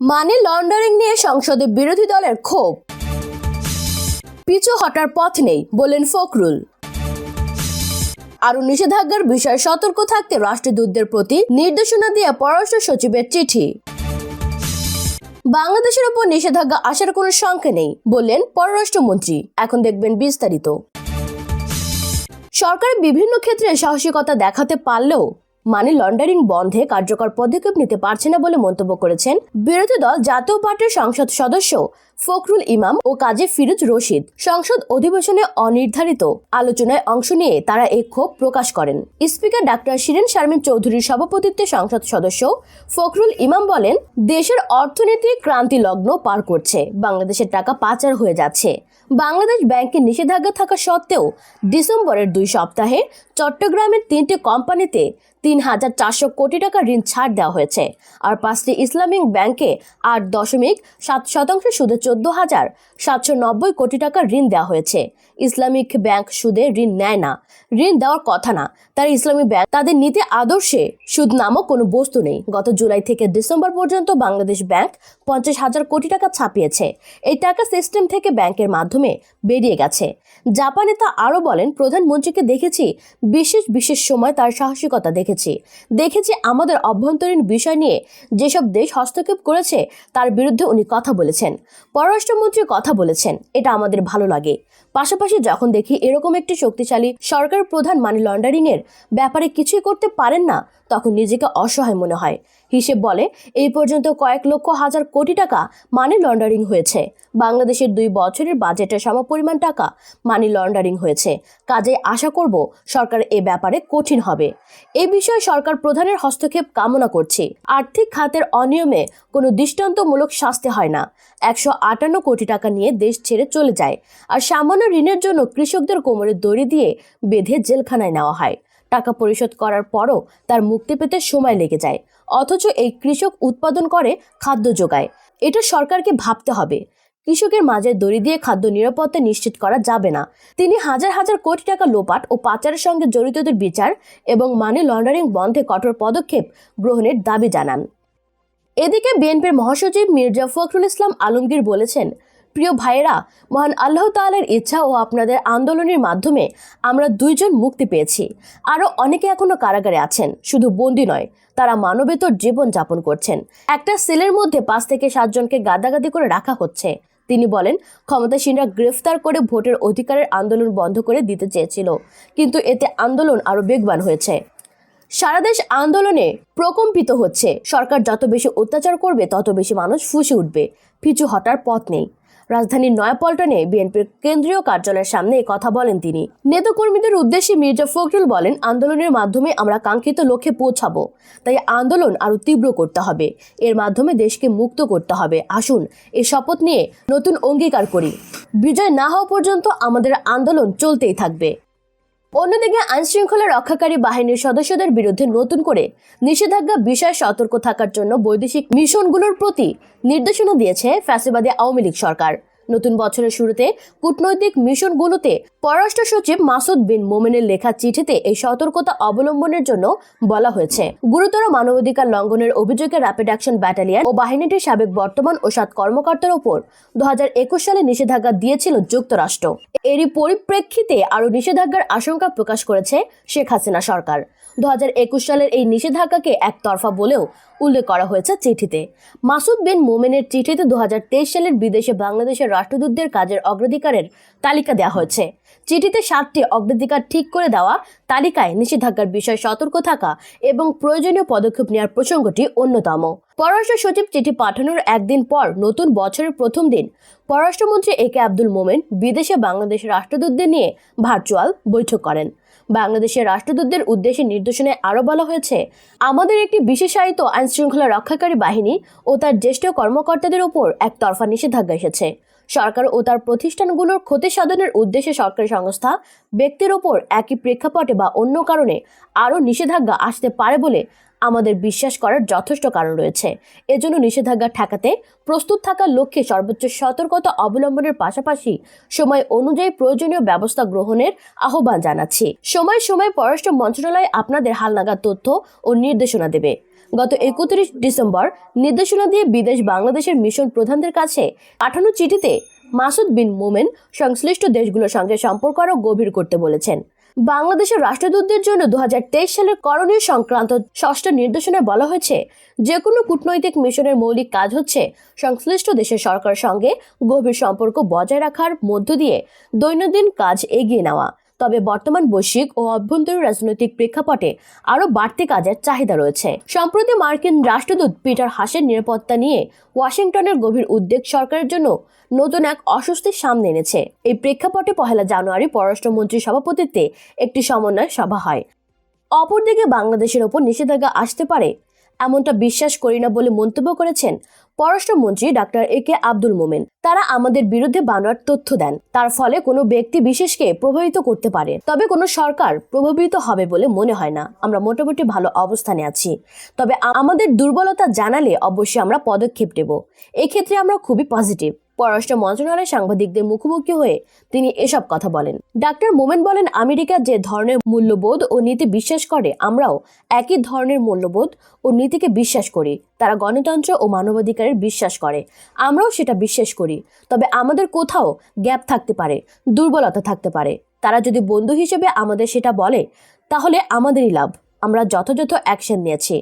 Money laundering নিয়ে সংসদে বিরোধী দলের ক্ষোভ। পিছু হটার পথ নেই, বলেন ফখরুল। আরও নিষেধাজ্ঞার বিষয়ে সতর্ক থাকতে রাষ্ট্রদূতদের প্রতি নির্দেশনা দিয়ে পররাষ্ট্র সচিবের চিঠি। বাংলাদেশের উপর নিষেধাজ্ঞা আসার কোনো শঙ্কা নেই বললেন পররাষ্ট্রমন্ত্রী। এখন দেখবেন বিস্তারিত। সরকার বিভিন্ন ক্ষেত্রে সাহসিকতা দেখাতে পারলেও মানি লন্ডারিং বন্ধে কার্যকর পদক্ষেপ নিতে পারছে না বলে মন্তব্য করেছেন। বিরোধী দল জাতীয় পার্টির সংসদ সদস্য ফখরুল ইমাম ও কাজী ফিরোজ রশিদ সংসদ অধিবেশনে অনির্ধারিত আলোচনায় অংশ নিয়ে তারা এই ক্ষোভ প্রকাশ করেন। স্পিকার ডাক্তার শিরেন শারমিন চৌধুরীর সভাপতিত্বে সংসদ সদস্য ফখরুল ইমাম বলেন, দেশের অর্থনীতি ক্রান্তি লগ্ন পার করছে, বাংলাদেশের টাকা পাচার হয়ে যাচ্ছে। বাংলাদেশ ব্যাংকে নিষেধাজ্ঞা থাকা সত্ত্বেও ডিসেম্বরের দুই সপ্তাহে চট্টগ্রামের তিনটি কোম্পানিতে তিন হাজার চারশো কোটি টাকা ঋণ ছাড় দেওয়া হয়েছে। আর পাঁচটি ইসলামিক ব্যাংকে আট দশমিক সাত শতাংশ সুদে চোদ্দ হাজার সাতশো নব্বই কোটি টাকা ঋণ দেওয়া হয়েছে। ইসলামিক ব্যাংক সুদে ঋণ নেয় না। ঋণ দেওয়ার কথা না। তার ইসলামী ব্যাংক তাদের নীতি আদর্শে সুদ নামক কোনো বস্তু নেই। গত জুলাই থেকে ডিসেম্বর পর্যন্ত বাংলাদেশ ব্যাংক পঞ্চাশ হাজার কোটি টাকা ছাপিয়েছে। এই টাকা সিস্টেম থেকে ব্যাংকের মাধ্যমে বেরিয়ে গেছে। জাপানে তা আরও বলেন, প্রধানমন্ত্রীকে দেখেছি, বিশেষ বিশেষ সময় তার সাহসিকতা দেখেছি। দেখেছি আমাদের অভ্যন্তরীণ বিষয় নিয়ে যেসব দেশ হস্তক্ষেপ করেছে, তার বিরুদ্ধে উনি কথা বলেছেন। পররাষ্ট্রমন্ত্রী কথা বলেছেন। এটা আমাদের ভালো লাগে। পাশাপাশি যখন দেখি এরকম একটি শক্তিশালী সরকার প্রধান মানি লন্ডারিং এর ব্যাপারে কিছুই করতে পারেন না, তখন নিজেকে অসহায় মনে হয়। হিসেব বলে, এই পর্যন্ত কয়েক লক্ষ হাজার কোটি টাকা মানি লন্ডারিং হয়েছে। বাংলাদেশের দুই বছরের বাজেটের সমপরিমাণ টাকা মানি লন্ডারিং হয়েছে। কাজে আশা করব সরকার এ ব্যাপারে কঠিন হবে। এ বিষয়ে সরকার প্রধানের হস্তক্ষেপ কামনা করছি। আর্থিক খাতের অনিয়মে কোনো দৃষ্টান্তমূলক শাস্তি হয় না। একশো আটান্ন কোটি টাকা নিয়ে দেশ ছেড়ে চলে যায়। আর সামান্য ঋণের জন্য কৃষকদের কোমরে দড়ি দিয়ে বেঁধে জেলখানায় নেওয়া হয়। টাকা পরিশোধ করার পরও তার মুক্তি পেতে সময় লেগে যায়। অথচ এই কৃষক উৎপাদন করে, খাদ্য যোগায়। এটা সরকারকে ভাবতে হবে। কৃষকের মাঝে দড়ি দিয়ে খাদ্য নিরাপত্তা নিশ্চিত করা যাবে না। তিনি হাজার হাজার কোটি টাকা লোপাট ও পাচারের সঙ্গে জড়িতদের বিচার এবং মানি লন্ডারিং বন্ধে কঠোর পদক্ষেপ গ্রহণের দাবি জানান। এদিকে বিএনপির মহাসচিব মির্জা ফখরুল ইসলাম আলমগীর বলেছেন প্রিয় ভাইয়েরা, মহান আল্লাহ তাআলার ইচ্ছা ও আপনাদের আন্দোলনের মাধ্যমে আমরা দুইজন মুক্তি পেয়েছি। আরও অনেকে এখনও কারাগারে আছেন, শুধু বন্দি নয়, তারা মানবেতর জীবন যাপন করছেন। একটা সেলের মধ্যে পাঁচ থেকে সাতজনকে গাদাগাদি করে রাখা হচ্ছে। তিনি বলেন, ক্ষমতাসীনরা গ্রেফতার করে ভোটের অধিকারের আন্দোলন বন্ধ করে দিতে চেয়েছিল, কিন্তু এতে আন্দোলন আরও বেগবান হয়েছে। সারা দেশ আন্দোলনে প্রকম্পিত হচ্ছে। সরকার যত বেশি অত্যাচার করবে, তত বেশি মানুষ ফুসে উঠবে। পিছু হটার পথ নেই। রাজধানীর নয়াপল্টনে বিএনপির কেন্দ্রীয় কার্যালয়ের সামনে কথা বলেন তিনি। নেতাকর্মীদের উদ্দেশ্যে মির্জা ফখরুল বলেন, আন্দোলনের মাধ্যমে আমরা কাঙ্ক্ষিত লক্ষ্যে পৌঁছাবো, তাই আন্দোলন আরও তীব্র করতে হবে। এর মাধ্যমে দেশকে মুক্ত করতে হবে। আসুন এই শপথ নিয়ে নতুন অঙ্গীকার করি। বিজয় না হওয়া পর্যন্ত আমাদের আন্দোলন চলতেই থাকবে। অন্যদিকে আইনশৃঙ্খলা রক্ষাকারী বাহিনীর সদস্যদের বিরুদ্ধে নতুন করে নিষেধাজ্ঞা, বিষয়ে সতর্ক থাকার জন্য বৈদেশিক মিশনগুলোর প্রতি নির্দেশনা দিয়েছে ফ্যাসিবাদী আওয়ামী লীগ সরকার। নতুন বছরের শুরুতে কূটনৈতিক মিশনগুলোতে পররাষ্ট্র সচিব মাসুদ বিন মোমেনের লেখা চিঠিতে এই সতর্কতা অবলম্বনের জন্য বলা হয়েছে। গুরুতর মানবাধিকার লঙ্ঘনের অভিযোগে র্যাপিড অ্যাকশন ব্যাটালিয়ন ও বাহিনীটির সাবেক বর্তমান ও সাত কর্মকর্তার উপর দু সালে নিষেধাজ্ঞা দিয়েছিল যুক্তরাষ্ট্র। এরই পরিপ্রেক্ষিতে আরও নিষেধাজ্ঞার আশঙ্কা প্রকাশ করেছে শেখ হাসিনা সরকার। দু হাজার একুশ সালের এই নিষেধাজ্ঞাকে একতরফা বলেও উল্লেখ করা হয়েছে চিঠিতে। মাসুদ বিন মোমেনের চিঠিতে দু হাজার তেইশ সালের বিদেশে বাংলাদেশের রাষ্ট্রদূতদের কাজের অগ্রাধিকারের তালিকা দেওয়া হয়েছে। চিঠিতে সাতটি অগ্রাধিকার ঠিক করে দেওয়া, তালিকায় নিষেধাজ্ঞার বিষয়ে সতর্ক থাকা এবং প্রয়োজনীয় পদক্ষেপ নেওয়ার প্রসঙ্গটি অন্যতম। পররাষ্ট্র সচিব চিঠি পাঠানোর একদিন পর নতুন বছরের প্রথম দিন, পররাষ্ট্রমন্ত্রী এ কে আব্দুল মোমেন বিদেশে বাংলাদেশের রাষ্ট্রদূতদের নিয়ে ভার্চুয়াল বৈঠক করেন। বাংলাদেশের রাষ্ট্রদূতদের উদ্দেশ্যে নির্দেশনায় আরও বলা হয়েছে, আমাদের একটি বিশেষায়িত আইন শৃঙ্খলা রক্ষাকারী বাহিনী ও তার জ্যেষ্ঠ কর্মকর্তাদের উপর একতরফা নিষেধাজ্ঞা এসেছে। সরকার ও তার প্রতিষ্ঠানগুলোর ক্ষতি সাধনের উদ্দেশ্যে সরকারি সংস্থা ব্যক্তির ওপর একই প্রেক্ষাপটে বা অন্য কারণে আরও নিষেধাজ্ঞা আসতে পারে বলে আমাদের বিশ্বাস করার যথেষ্ট কারণ রয়েছে। এজন্য নিষেধাজ্ঞা ঠেকাতে প্রস্তুত থাকার লক্ষ্যে সর্বোচ্চ সতর্কতা অবলম্বনের পাশাপাশি সময় অনুযায়ী প্রয়োজনীয় ব্যবস্থা গ্রহণের আহ্বান জানাচ্ছি। সময় সময় পররাষ্ট্র মন্ত্রণালয় আপনাদের হালনাগাদ তথ্য ও নির্দেশনা দেবে। গত একত্রিশ ডিসেম্বর নির্দেশনা দিয়ে বিদেশ বাংলাদেশের মিশন প্রধানদের কাছে পাঠানো চিঠিতে মাসুদ বিন মোমেন সংশ্লিষ্ট দেশগুলোর সঙ্গে সম্পর্ক আরও গভীর করতে বলেছেন। বাংলাদেশের রাষ্ট্রদূতদের জন্য দু হাজার তেইশ সালের করণীয় সংক্রান্ত ষষ্ঠ নির্দেশনায় বলা হয়েছে যে কোনো কূটনৈতিক মিশনের মৌলিক কাজ হচ্ছে সংশ্লিষ্ট দেশের সরকারের সঙ্গে গভীর সম্পর্ক বজায় রাখার মধ্য দিয়ে দৈনন্দিন কাজ এগিয়ে নেওয়া। তবে বর্তমান বৈশ্বিক ও অভ্যন্তরীণ রাজনৈতিক প্রেক্ষাপটে আরও বাড়তি কাজের চাহিদা রয়েছে। সম্প্রতি মার্কিন রাষ্ট্রদূত পিটার হাসের নিরাপত্তা নিয়ে ওয়াশিংটনের গভীর উদ্বেগ সরকারের জন্য নতুন এক অস্বস্তির সামনে এনেছে। এই প্রেক্ষাপটে পহেলা জানুয়ারি পররাষ্ট্রমন্ত্রীর সভাপতিত্বে একটি সমন্বয় সভা হয়। অপরদিকে বাংলাদেশের ওপর নিষেধাজ্ঞা আসতে পারে এমনটা বিশ্বাস করি না বলে মন্তব্য করেছেন পররাষ্ট্রমন্ত্রী ডাক্তার এ কে আব্দুল মোমেন। তারা আমাদের বিরুদ্ধে বানোয়ার তথ্য দেন। তার ফলে কোনো ব্যক্তি বিশেষকে প্রভাবিত করতে পারে। তবে কোনো সরকার প্রভাবিত হবে বলে মনে হয় না। আমরা মোটামুটি ভালো অবস্থানে আছি। তবে আমাদের দুর্বলতা জানালে অবশ্যই আমরা পদক্ষেপ নেব। এক্ষেত্রে আমরা খুবই পজিটিভ। পররাষ্ট্র মন্ত্রণালয়ের সাংবাদিকদের মুখোমুখি হয়ে তিনি এসব কথা বলেন। ডাক্তার মোমেন বলেন, আমেরিকা যে ধরনের মূল্যবোধ ও নীতি বিশ্বাস করে, আমরাও একই ধরনের মূল্যবোধ ও নীতিকে বিশ্বাস করি। তারা গণতন্ত্র ও মানবাধিকারের বিশ্বাস করে। আমরাও সেটা বিশ্বাস করি। তবে আমাদের কোথাও গ্যাপ থাকতে পারে, দুর্বলতা থাকতে পারে। তারা যদি বন্ধু হিসেবে আমাদের সেটা বলে, তাহলে আমাদেরই লাভ। আমরা যথাযথ অ্যাকশন নিয়েছি।